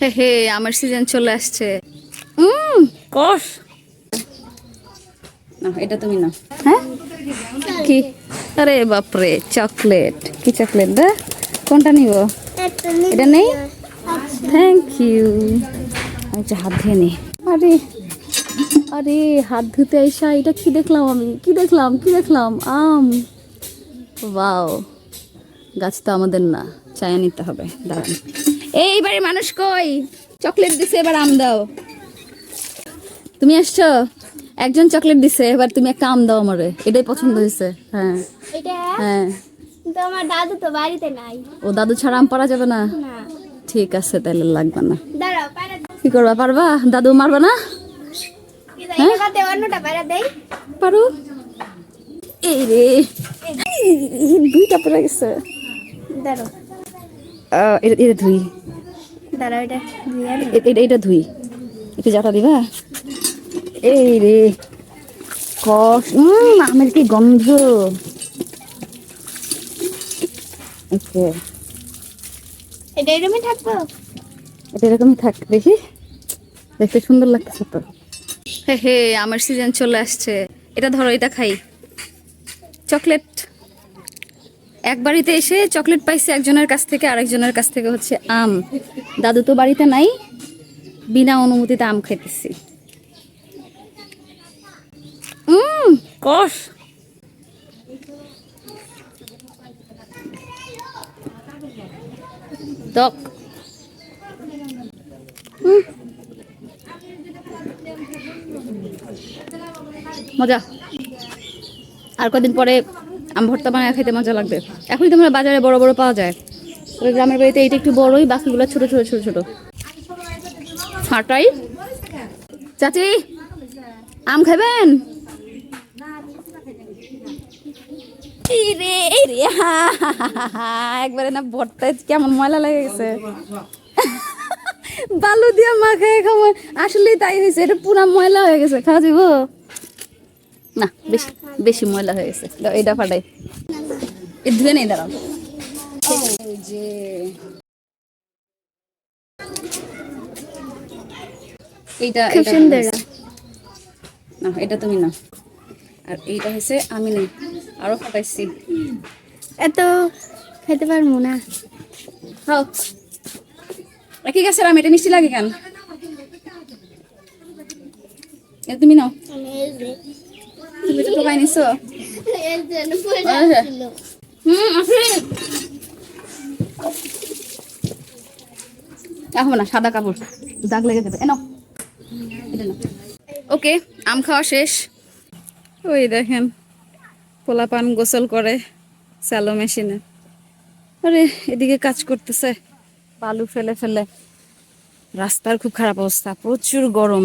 হে হে আমার সিজন চলে আসছে। উম কষ না এটা তুমি না হ্যাঁ? কি? আরে বাপরে চকলেট কি চকলেট দা কোনটা নিব? এটা নেই? থ্যাংক ইউ আচ্ছা হাত ধুয়ে নি। আরে আরে হাত ধুতে আইসা এটা কি দেখলাম আমি? কি দেখলাম? কি দেখলাম? আম। ওয়াও। গাছ তো আমাদের না চায়া নিতে হবে। দাঁড়ান। এইবারে মানুষ কই? চকলেট দিছে এবার আম দাও। তুমি আসছো? একজন চকলেট দিছে এবার তুমি একটা আম দাও আমারে। এটাই পছন্দ হয়েছে হ্যাঁ। হ্যাঁ। কিন্তু আমার দাদু তো বাড়িতে নাই। ও দাদু ছাড়া আম পারা যাবে না? না। ঠিক আছে তাহলে লাগবে না। কি করবা পারবা? দাদু মারবা না? অন্যটা পারো? এই রে। দুইটা পড়ে গেছে। এটা এটা ধুই দাঁড়াও এটা ধুই। একটু জাটা দিবা? এই রে কষ উম, আমের কি গন্ধ। ওকে। এটা এরকমই থাকব? এটা এরকমই থাক দেখি। দেখতে সুন্দর লাগতেছে তো। হে হে আমার সিজন চলে আসছে। এটা ধরো এটা খাই। চকলেট। এক বাড়িতে এসে চকলেট পাইছে একজনের কাছ থেকে আরেকজনের কাছ থেকে হচ্ছে আম। দাদু তো বাড়িতে নাই বিনা অনুমতিতে আম খেতেছি উম! কষ টক মজা। আর কদিন পরে আম ভর্তা বানায় খেতে মজা লাগবে। এখনই তোমরা বাজারে বড় বড় পাওয়া যায়। তবে গ্রামের বাড়িতে এইটা একটু বড়ই, বাকিগুলো ছোট ছোট ছোট ছোট। ফাটাই। চাচি, আম খাবেন? একবারে না ভর্তায় কেমন ময়লা লেগে গেছে। বালু দিয়ে মাখায় খাবার। আসলেই তাই হয়েছে, এটা পুরা ময়লা হয়ে গেছে। খাওয়া যাব না বেশি বেশি ময়লা হয়ে গেছে। এটা ফাটাই। এ ধুয়ে নেই দাঁড়াও। যে এইটা খুব সুন্দর। না এটা তুমি না আর এইটা হয়েছে আমি নেই। আরও ফাটাইছি। এত খেতে পারব না। খাও একই গাছের আম? এটা মিষ্টি লাগে কেন? এটা তুমি নাও। তুমি তো নিছো? এখন না, সাদা কাপড়। দাগ লেগে যাবে। এনো ওকে, আম খাওয়া শেষ। ওই দেখেন, পোলাপান গোসল করে স্যালো মেশিনে। আরে, এদিকে কাজ করতেছে। বালু ফেলে ফেলে। রাস্তার খুব খারাপ অবস্থা, প্রচুর গরম।